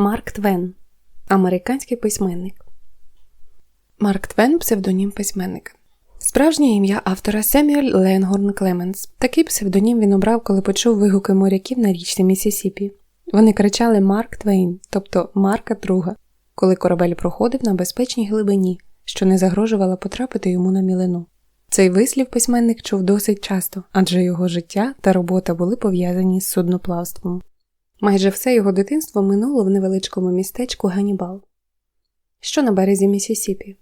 Марк Твен, американський письменник. Марк Твен псевдонім письменника. Справжнє ім'я автора Семюель Ленгорн Клеменс. Такий псевдонім він обрав, коли почув вигуки моряків на річці Місісіпі. Вони кричали Марк Твейн, тобто Марка Друга, коли корабель проходив на безпечній глибині, що не загрожувала потрапити йому на мілину. Цей вислів письменник чув досить часто, адже його життя та робота були пов'язані з судноплавством. Майже все його дитинство минуло в невеличкому містечку Ганібал, що на березі Місісіпі.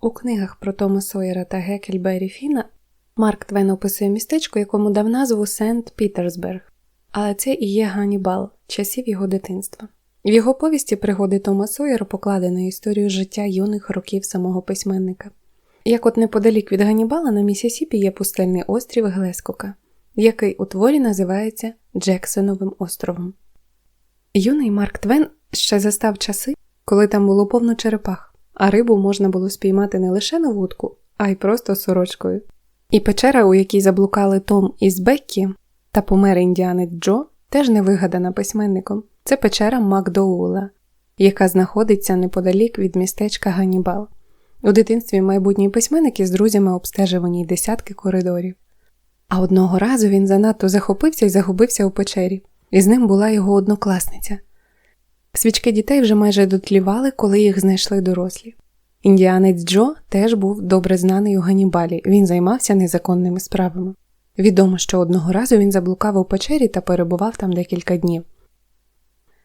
У книгах про Тома Сойера та Гекельбері Фіна Марк Твен описує містечко, якому дав назву Сент Пітерсберг, але це і є Ганібал, часів його дитинства. В його повісті пригоди Тома Сойера покладено історію життя юних років самого письменника. Як от неподалік від Ганібала на Місісіпі є пустельний острів Глескока, який у творі називається Джексоновим островом. Юний Марк Твен ще застав часи, коли там було повно черепах, а рибу можна було спіймати не лише на вудку, а й просто сорочкою. І печера, у якій заблукали Том із Беккі та помер індіанець Джо, теж не вигадана письменником. Це печера Макдоула, яка знаходиться неподалік від містечка Ганібал. У дитинстві майбутній письменник із друзями обстежив у десятки коридорів. А одного разу він занадто захопився і загубився у печері, і з ним була його однокласниця. Свічки дітей вже майже дотлівали, коли їх знайшли дорослі. Індіанець Джо теж був добре знаний у Ганібалі, він займався незаконними справами. Відомо, що одного разу він заблукав у печері та перебував там декілька днів.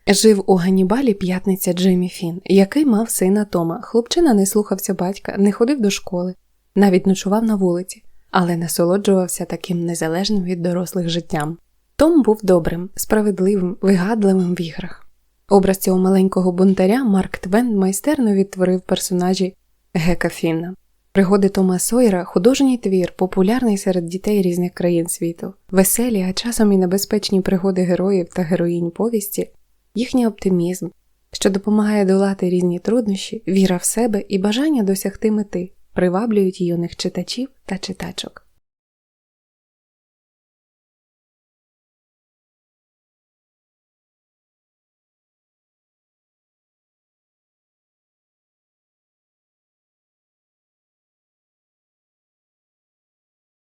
Жив у Ганібалі п'ятниця Джиммі Фін, який мав сина Тома. Хлопчина не слухався батька, не ходив до школи, навіть ночував на вулиці, але насолоджувався таким незалежним від дорослих життям. Том був добрим, справедливим, вигадливим в іграх. Образ цього маленького бунтаря Марк Твен майстерно відтворив персонажі Гека Фінна. Пригоди Тома Сойера художній твір, популярний серед дітей різних країн світу, веселі, а часом і небезпечні пригоди героїв та героїнь повісті, їхній оптимізм, що допомагає долати різні труднощі, віра в себе і бажання досягти мети, приваблюють юних читачів та читачок.